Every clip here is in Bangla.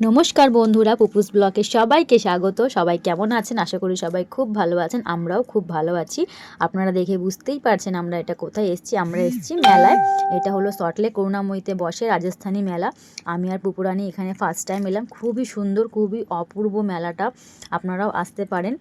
নমস্কার বন্ধুরা, পুপুস ব্লকে সবাইকে স্বাগত। সবাই কেমন আছেন? আশা করি সবাই খুব ভালো আছেন, আমরাও খুব ভালো আছি। আপনারা দেখে বুঝতেই পারছেন আমরা এটা কোথায় এসছি। আমরা এসছি মেলায়। এটা হলো সটলে করুণাময়ীতে বসে রাজস্থানী মেলা। আমি আর পুপুরানি এখানে ফার্স্ট টাইম এলাম। খুবই সুন্দর, খুবই অপূর্ব মেলাটা। আপনারাও আসতে পারেন।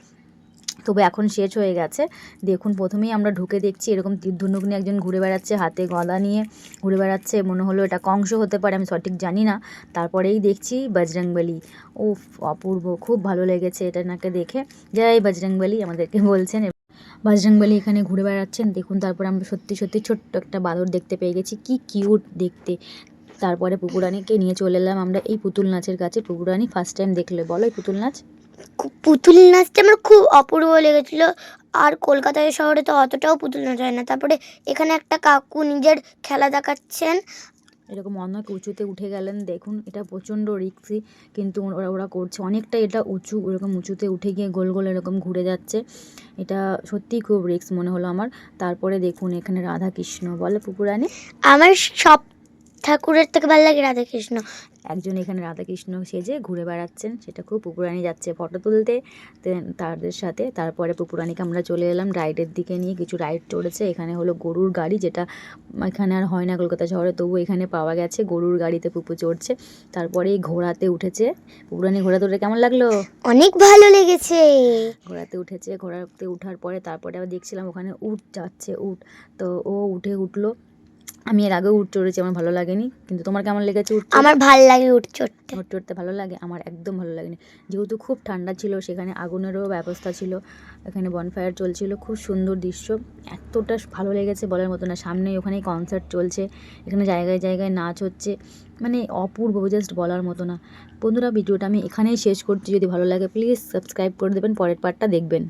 তবে এখন শেষ হয়ে গেছে। দেখুন, প্রথমেই আমরা ঢুকে দেখছি এরকম তীর্ধনুক নিয়ে একজন ঘুরে বেড়াচ্ছে হাতে গদা নিয়ে, ঘুরে বেড়াচ্ছে, মনে হলো এটা কংস হতে পারে, আমি সঠিক জানি না। তারপরেই দেখছি বজরংবলী। ও অপূর্ব, খুব ভালো লেগেছে এটা নাকে দেখে। যাই বজরংবলী আমাদেরকে বলছেন। বজরংবলী এখানে ঘুরে বেড়াচ্ছেন। দেখুন, তারপর আমরা সত্যি সত্যি ছোট্ট একটা বাদর দেখতে পেয়ে গেছি। কি কিউট দেখতে। তারপরে পুকুরানিকে নিয়ে চলে এলাম আমরা এই পুতুল নাচের কাছে। পুকুরানি ফার্স্ট টাইম দেখলে। বলো এই পুতুল নাচ। পুতুল নাচটা আমার খুব অপূর্ব লেগেছিলো। আর কলকাতায় শহরে তো অতটাও পুতুল নাচ হয় না। তারপরে এখানে একটা কাকু নিজের খেলা দেখাচ্ছেন। এরকম অনেক উঁচুতে উঠে গেলেন দেখুন এটা প্রচণ্ড রিক্সি কিন্তু ওরা ওরা করছে। অনেকটা এটা উঁচু ওরকম উঁচুতে উঠে গিয়ে গোল গোল এরকম ঘুরে যাচ্ছে। এটা সত্যিই খুব রিক্স মনে হলো আমার। তারপরে দেখুন এখানে রাধা কৃষ্ণ বলে পুকুরানি আমার সব ঠাকুরের থেকে ভালো লাগে রাধাকৃষ্ণ। একজন এখানে রাধাকৃষ্ণ সেজে ঘুরে বেড়াচ্ছেন সেটা খুব পুকুরানি যাচ্ছে ফটো তুলতে। তাদের সাথে তারপরে পুকুরানিকে আমরা চলে এলাম রাইডের দিকে নিয়ে। কিছু রাইড চড়েছে এখানে হলো গরুর গাড়ি যেটা এখানে আর হয় না কলকাতা শহরে তবু এখানে পাওয়া গেছে। গরুর গাড়িতে পুপু চড়ছে তারপরে ঘোড়াতে উঠেছে। পুকুরানি ঘোড়াতে উঠে কেমন লাগল? অনেক ভালো লেগেছে। ঘোড়াতে উঠেছে ঘোড়াতে উঠার পরে তারপরে আবার দেখছিলাম ওখানে উট যাচ্ছে উট। তো ও উঠে উঠল আমি এর আগেও উট চড়েছি আমার ভালো লাগেনি। কিন্তু তোমার কেমন লেগেছে উট আমার ভালো লাগে উঠ চড়তে। উট চড়তে ভালো লাগে? আমার একদম ভালো লাগেনি। যেহেতু খুব ঠান্ডা ছিল সেখানে আগুনেরও ব্যবস্থা ছিল এখানে বনফায়ার চলছিল খুব সুন্দর দৃশ্য। এতটা ভালো লেগেছে বলার মতো না। সামনেই ওখানে কনসার্ট চলছে এখানে জায়গায় জায়গায় নাচ হচ্ছে মানে অপূর্ব জাস্ট বলার মতো না। বন্ধুরা ভিডিওটা আমি এখানেই শেষ করছি। যদি ভালো লাগে প্লিজ সাবস্ক্রাইব করে দেবেন পরের পার্টটা দেখবেন।